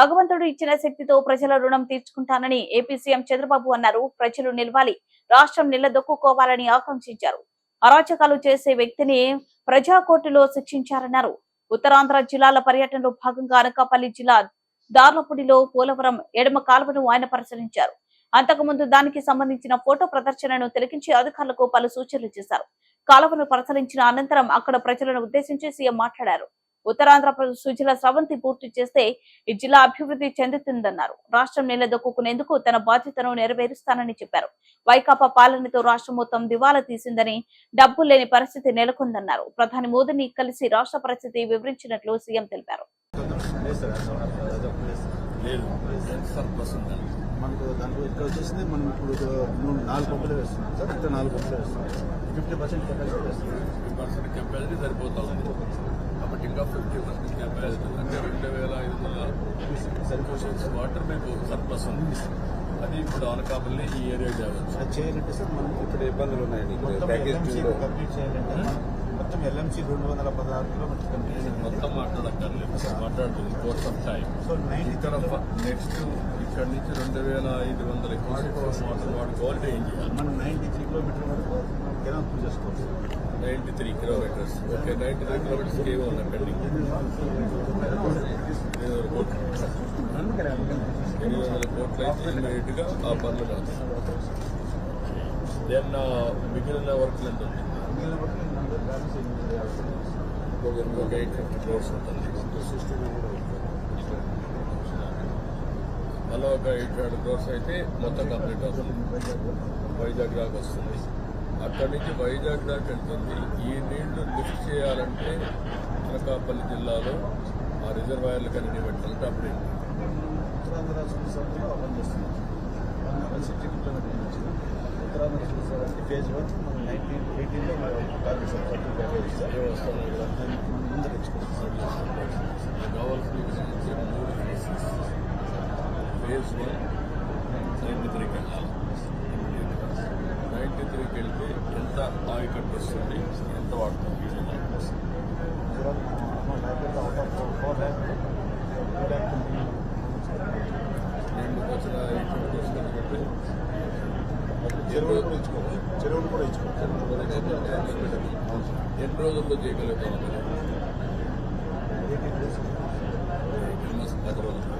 భగవంతుడు ఇచ్చిన శక్తితో ప్రజల రుణం తీర్చుకుంటానని ఏపీ సీఎం చంద్రబాబు అన్నారు. ప్రజలు నిలవాలి రాష్ట్రం నిలదొక్కుకోవాలని ఆకాంక్షించారు. అరాచకాలు చేసే వ్యక్తిని ప్రజా కోర్టులో శిక్షించారన్నారు. ఉత్తరాంధ్ర జిల్లాల పర్యటనలో భాగంగా అనకాపల్లి జిల్లా దార్లపూడిలో పోలవరం ఎడమ కాలువను ఆయన పరిశీలించారు. అంతకుముందు దానికి సంబంధించిన ఫోటో ప్రదర్శనను తిలకించి అధికారులకు పలు సూచనలు చేశారు. కాలువను పరిశీలించిన అనంతరం అక్కడ ప్రజలను ఉద్దేశించి సీఎం మాట్లాడారు. ఉత్తరాంధ్ర సుజల స్రవంతి పూర్తి చేస్తే ఈ జిల్లా అభివృద్ధి చెందుతుందన్నారు. రాష్ట్రం నిలదొక్కునేందుకు తన బాధ్యతను నెరవేరుస్తానని చెప్పారు. వైకాపా పాలనతో రాష్ట్రం మొత్తం దివాలా తీసిందని డబ్బు లేని పరిస్థితి నెలకొందన్నారు. ప్రధాని మోదీని కలిసి రాష్ట్ర పరిస్థితి వివరించినట్లు సీఎం తెలిపారు. మనకు దాంట్లో ఇక్కడ వచ్చేసింది మనం ఇప్పుడు మూడు నాలుగు పంపులు వేస్తున్నాం సార్. ఇక్కడ నాలుగు పంపులు వేస్తున్నాం. ఫిఫ్టీ పర్సెంట్ కెపాసిటీ వేస్తున్నాం. ఫిఫ్టీ పర్సెంట్ కెపాసిటీ సరిపోతా ఫిఫ్టీ పర్సెంట్ కెపాసిటీ అంటే రెండు వేల ఐదు వందల సరిపోషన్స్ వాటర్ మీకు సర్ప్లస్ ఉంది. అది ఇప్పుడు అనకాపల్లి ఈ ఏరియా అది చేయాలంటే సార్ మనం ఇప్పుడు ఇబ్బందులు ఉన్నాయండి. కంప్లీట్ చేయాలంటే మొత్తం ఎల్ఎంసీ రెండు వందల పదహారు కిలోమీటర్స్ కంప్లీట్ మొత్తం మాట్లాడక్కర్లేదు. మాట్లాడుతుంది కోర్స్ ఆఫ్ టైం సో ఇక్కడ నెక్స్ట్ ఇక్కడ నుంచి రెండు వేల ఐదు వందల వాటర్ వాడుకోవాలంటే ఏం చేయాలి? మనం నైన్టీ త్రీ కిలోమీటర్ వరకు కెనాల్ పూజ చేసుకోవచ్చు. Ninety three kilometres okay ninety three kilometres ఏమో ఉన్నాయి పెండింగ్ ఎనిమిది వందల కోట్లు ఎనిమిది వందల కోట్లు అయితే ఇమీడియట్గా ఆ పనులు అవుతాయి దెన్ మిగిలిన వర్క్ ఎంత ఇంకొక ఇంకొక ఎయిట్ ఫిఫ్టీ క్రోర్స్ ఉంటుంది మళ్ళీ ఒక ఎయిట్ హండ్రెడ్ క్రోర్స్ అయితే మొత్తం కంప్లీట్ అవుతుంది. వైజాగ్ దాకా వస్తుంది. అక్కడి నుంచి వైజాగ్ దాకా వెళ్తుంది. ఈ నీళ్ళు లిఫ్ట్ చేయాలంటే అనకాపల్లి జిల్లాలో ఆ రిజర్వాయర్లు కన్నీ పెట్టాలంటే అప్పుడే ఉత్తరాంధ్ర రాష్ట్ర సభలో ఓపెన్ చేస్తున్నాం సిక్స్టీ కిలోమీటర్ నుంచి ఉత్తరాంధ్ర రాష్ట్ర సభకి ఫేజ్ వన్ మనం నైన్టీన్ ఎయిటీన్లో target sir thirty package sir ఏం వస్తుంది ఇక్కడ దాన్ని మనం ముందు తెచ్చుకోవచ్చు కావాల్సిన మూడు ఫేజెస్ ఫేజ్ వన్ నైంటీ త్రీకి వెళ్ళాలి నైంటీ త్రీకి వెళ్తే ఎంత ఆయకట్టు వస్తుంది ఎంత ల్యాక్ నేను వచ్చిన ఎయిట్ తీసుకుంటే చెరువులు కూడా ఇచ్చుకోవచ్చు చెరువులు కూడా ఇచ్చుకోవచ్చు ఎన్ని రోజుల్లో చేయగలుగుతాం? పది రోజులు